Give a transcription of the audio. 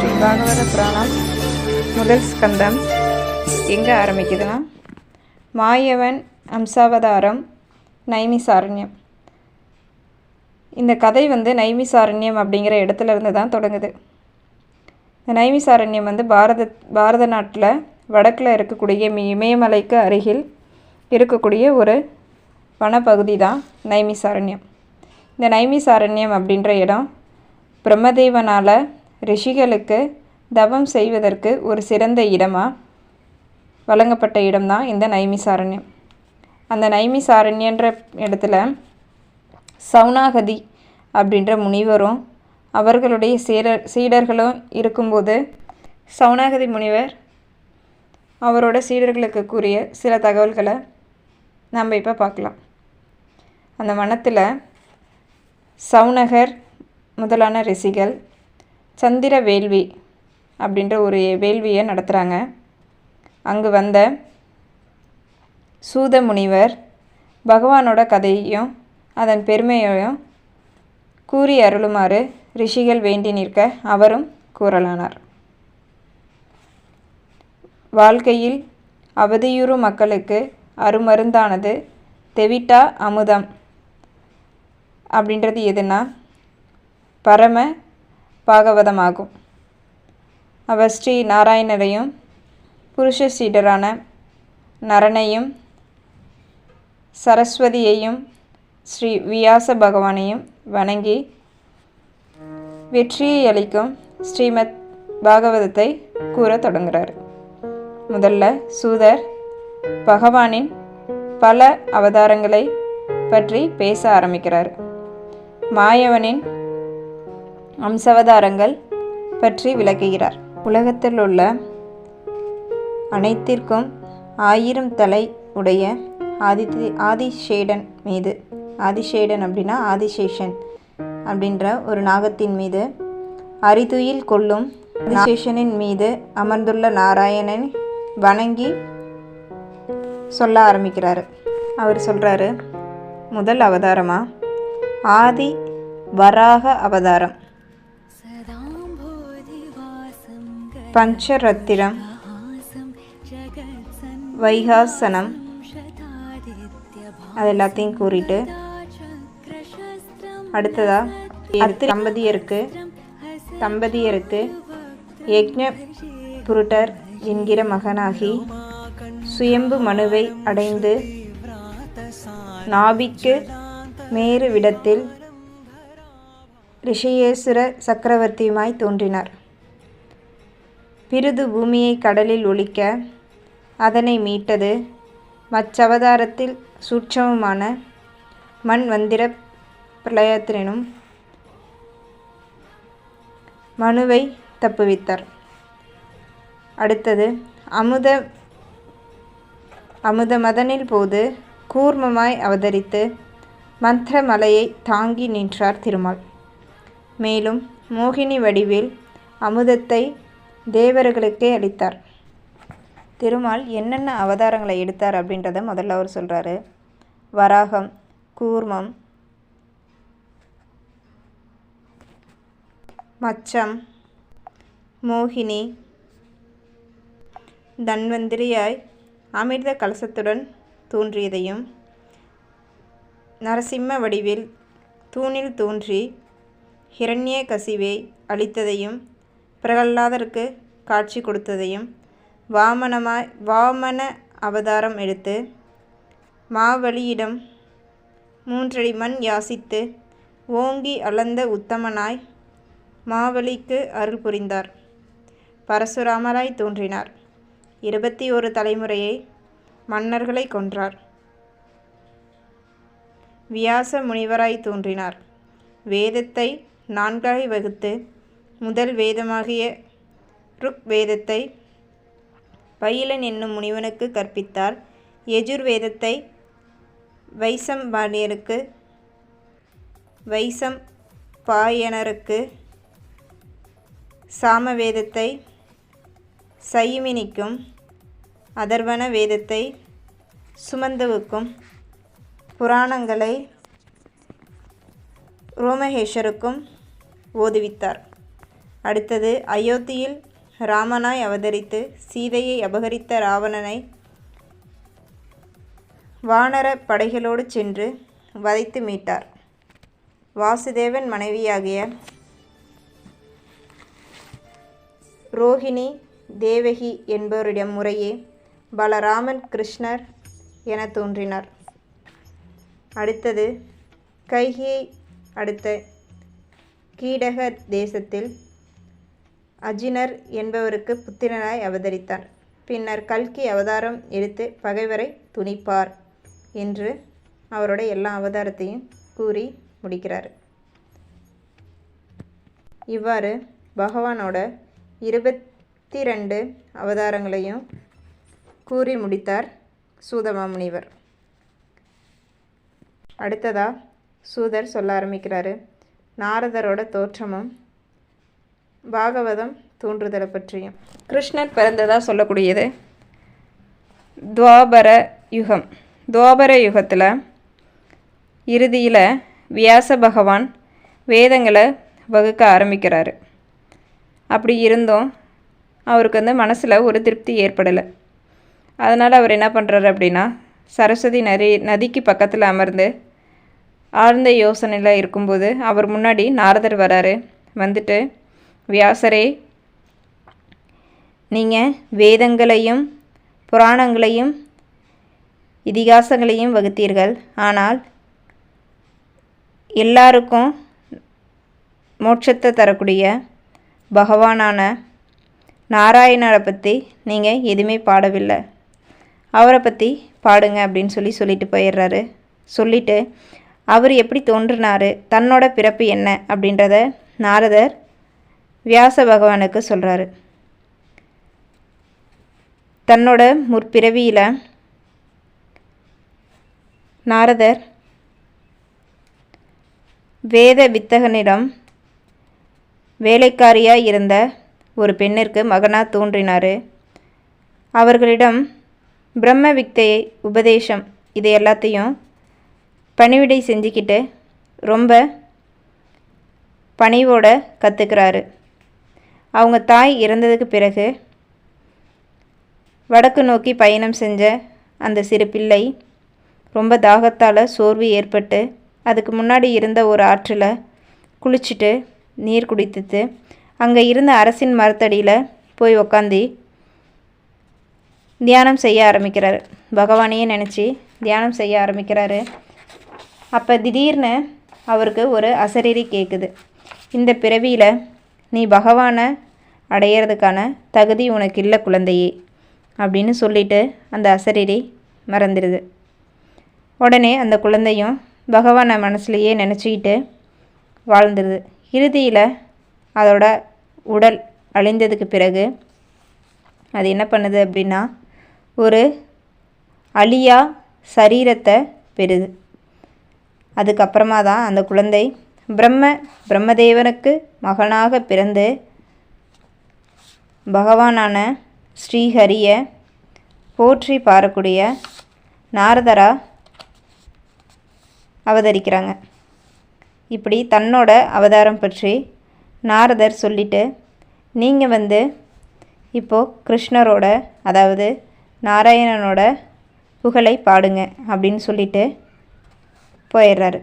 ஸ்ரீ பாகவத புராணம். முதல் ஸ்கந்தம். எங்கே ஆரம்பிக்குதுன்னா மாயவன் அம்சாவதாரம் நைமிசாரண்யம். இந்த கதை வந்து நைமிசாரண்யம் அப்படிங்கிற இடத்துல இருந்து தான் தொடங்குது. இந்த நைமிசாரண்யம் வந்து பாரத பாரத நாட்டில் வடக்கில் இருக்கக்கூடிய மி- இமயமலைக்கு அருகில் இருக்கக்கூடிய ஒரு வனப்பகுதி தான் நைமிசாரண்யம். இந்த நைமிசாரண்யம் அப்படின்ற இடம் பிரம்மதேவனால் ரிஷிகளுக்கு தவம் செய்வதற்கு ஒரு சிறந்த இடமாக வழங்கப்பட்ட இடம்தான் இந்த நைமிசாரண்யம். அந்த நைமிசாரண்யன்ற இடத்துல சவுனாகதி அப்படின்ற முனிவரும் அவர்களுடைய சீடர் சீடர்களும் இருக்கும்போது சவுனாகதி முனிவர் அவரோட சீடர்களுக்கு கூறிய சில தகவல்களை நம்ம இப்போ பார்க்கலாம். அந்த வனத்தில் சவுனகர் முதலான ரிஷிகள் சந்திர வேள்வி அப்படின்ற ஒரு வேள்வியை நடத்துகிறாங்க அங்கு வந்த சூத முனிவர் பகவானோட கதையையும் அதன் பெருமையையும் கூறி அருளுமாறு ரிஷிகள் வேண்டி நிற்க அவரும் கூறலானார். வாழ்க்கையில் அவதியுறு மக்களுக்கு அருமருந்தானது தெவிட்டா அமுதம் அப்படின்றது எதுனா பரம பாகவதமாகும். அவர் ஸ்ரீ நாராயணரையும் புருஷ சீடரான நரனையும் சரஸ்வதியையும் ஸ்ரீ வியாச பகவானையும் வணங்கி வெற்றியை அளிக்கும் ஸ்ரீமத் பாகவதத்தை கூற தொடங்குகிறார் முதல்ல சூதர் பகவானின் பல அவதாரங்களை பற்றி பேச ஆரம்பிக்கிறார். மாயவனின் அம்சவதாரங்கள் பற்றி விளக்குகிறார். உலகத்தில் உள்ள அனைத்திற்கும் ஆயிரம் தலை உடைய ஆதித்தி ஆதிஷேடன் மீது ஆதிஷேடன் அப்படின்னா ஆதிசேஷன் அப்படின்ற ஒரு நாகத்தின் மீது அரிதுயில் கொள்ளும் ஆதிசேஷனின் மீது அமர்ந்துள்ள நாராயணன் வணங்கி சொல்ல ஆரம்பிக்கிறாரு. அவர் சொல்கிறாரு முதல் அவதாரமா? ஆதி வராக அவதாரம். பஞ்சரத்திரம் வைகாசனம் அது எல்லாத்தையும் கூறிட்டு அடுத்ததா அடுத்து தம்பதியருக்கு தம்பதியருக்கு யக்ஞ புருட்டர் என்கிற மகனாகி சுயம்பு மனுவை அடைந்து நாபிக்கு மேறு விடத்தில் ரிஷியேசுர சக்கரவர்த்தியுமாய் தோன்றினார். பிருது பூமியை கடலில் ஒழிக்க அதனை மீட்டது. மச்சவதாரத்தில் சூட்சமமான மண் வந்திர பிரளயத்தினும் மனுவை தப்புவித்தார். அடுத்தது அமுத அமுத மதனில் போது கூர்மமாய் அவதரித்து மந்திரமலையை தாங்கி நின்றார் திருமால். மேலும் மோகினி வடிவில் அமுதத்தை தேவர்களுக்கே அளித்தார். திருமால் என்னென்ன அவதாரங்களை எடுத்தார் அப்படின்றத முதல்ல அவர் சொல்கிறாரு வராகம் கூர்மம் மச்சம் மோகினி தன்வந்திரியாய் அமிர்த கலசத்துடன் தோன்றியதையும் நரசிம்ம வடிவில் தூணில் தோன்றி ஹிரண்ய கசிவை அளித்ததையும் பிரகல்லாதருக்கு காட்சி கொடுத்ததையும் வாமனமாய் வாமன அவதாரம் எடுத்து மாவலியிடம் மூன்றடி மண் யாசித்து ஓங்கி அளந்த உத்தமனாய் மாவலிக்கு அருள் புரிந்தார். பரசுராமராய் தோன்றினார். இருபத்தி ஒரு தலைமுறையை மன்னர்களை கொன்றார். வியாச முனிவராய் தோன்றினார். வேதத்தை நான்காய் வகுத்து முதல் வேதமாகிய ருக் வேதத்தை பயிலன் என்னும் முனிவனுக்கு கற்பித்தார். யஜுர் வேதத்தை வைசம்பாண்டியருக்கு வைசம் பாயனருக்கு சாமவேதத்தை சயிமினிக்கும் அதர்வன வேதத்தை சுமந்தவுக்கும் புராணங்களை ரோமஹேஷருக்கும் ஓதுவித்தார். அடுத்தது அயோத்தியில் ராமனாய் அவதரித்து சீதையை அபகரித்த ராவணனை வானர படைகளோடு சென்று வதைத்து மீட்டார். வாசுதேவன் மனைவியாகிய ரோஹிணி தேவகி என்பவரிடம் முறையே பலராமன் கிருஷ்ணர் என தோன்றினார். அடுத்தது கைகியை அடுத்த கீடக தேசத்தில் அஜினர் என்பவருக்கு புத்திரனாய் அவதரித்தார். பின்னர் கல்கி அவதாரம் எடுத்து பகைவரை துணிப்பார் என்று அவரோட எல்லா அவதாரத்தையும் கூறி முடிக்கிறார். இவ்வாறு பகவானோட இருபத்தி ரெண்டு அவதாரங்களையும் கூறி முடித்தார் சூதமாமுனிவர் அடுத்ததாக சூதர் சொல்ல ஆரம்பிக்கிறாரு. நாரதரோட தோற்றமும் பாகவதம் தோன்றுதலை பற்றியும். கிருஷ்ணன் பிறந்ததாக சொல்லக்கூடியது? துவாபர யுகம். துவாபர யுகத்தில் இறுதியில் வியாச பகவான் வேதங்களை வகுக்க ஆரம்பிக்கிறாரு. அப்படி இருந்தும் அவருக்கு வந்து மனசில் ஒரு திருப்தி ஏற்படலை. அதனால் அவர் என்ன பண்ணுறாரு அப்படின்னா சரஸ்வதி நதி நதிக்கு பக்கத்தில் அமர்ந்து ஆழ்ந்த யோசனையில் இருக்கும்போது அவர் முன்னாடி நாரதர் வராரு. வந்துட்டு வியாசரே நீங்கள் வேதங்களையும் புராணங்களையும் இதிகாசங்களையும் வகுத்தீர்கள். ஆனால் எல்லாருக்கும் மோட்சத்தை தரக்கூடிய பகவானான நாராயணரை பற்றி நீங்கள் எதுவுமே பாடவில்லை. அவரை பற்றி பாடுங்க அப்படின்னு சொல்லி சொல்லிட்டு போயிடுறாரு. சொல்லிவிட்டு அவர் எப்படி தோன்றினார்? தன்னோட பிறப்பு என்ன? அப்படின்றத நாரதர் வியாச பகவானுக்கு சொல்கிறாரு தன்னோட முற்பிறவியில் நாரதர் வேத வித்தகனிடம் வேலைக்காரியாக இருந்த ஒரு பெண்ணிற்கு மகனாக தோன்றினார். அவர்களிடம் பிரம்ம வித்தையை உபதேசம் இது எல்லாத்தையும் பணிவிடை செஞ்சுக்கிட்டு ரொம்ப பணிவோட கற்றுக்கிறாரு அவங்க தாய் இறந்ததுக்கு பிறகு வடக்கு நோக்கி பயணம் செஞ்ச அந்த சிறு பிள்ளை ரொம்ப தாகத்தால் சோர்வு ஏற்பட்டு அதுக்கு முன்னாடி இருந்த ஒரு ஆற்றில் குளிச்சுட்டு நீர் குடித்துட்டு அங்கே இருந்த அரசின் மரத்தடியில் போய் உக்காந்து தியானம் செய்ய ஆரம்பிக்கிறார். பகவானையே நினச்சி தியானம் செய்ய ஆரம்பிக்கிறாரு. அப்போ திடீர்னு அவருக்கு ஒரு அசரீரி கேட்குது இந்த பிறவியில் நீ பகவானை அடையிறதுக்கான தகுதி உனக்கு இல்லை குழந்தையே அப்படின்னு சொல்லிட்டு அந்த அசரீரி மறந்துடுது உடனே அந்த குழந்தையும் பகவானை மனசுலையே நினச்சிக்கிட்டு வாழ்ந்துடுது இறுதியில் அதோட உடல் அழிந்ததுக்கு பிறகு அது என்ன பண்ணுது அப்படின்னா ஒரு அழியா சரீரத்தை பெறுது. அதுக்கப்புறமா தான் அந்த குழந்தை பிரம்ம பிரம்மதேவனுக்கு மகனாக பிறந்து பகவானான ஸ்ரீஹரியை போற்றி பாரக்கூடிய நாரதரா அவதரிக்கிறாங்க. இப்படி தன்னோட அவதாரம் பற்றி நாரதர் சொல்லிட்டு நீங்கள் வந்து இப்போது கிருஷ்ணரோட அதாவது நாராயணனோட புகழை பாடுங்க அப்படின்னு சொல்லிட்டு போயிடுறாரு.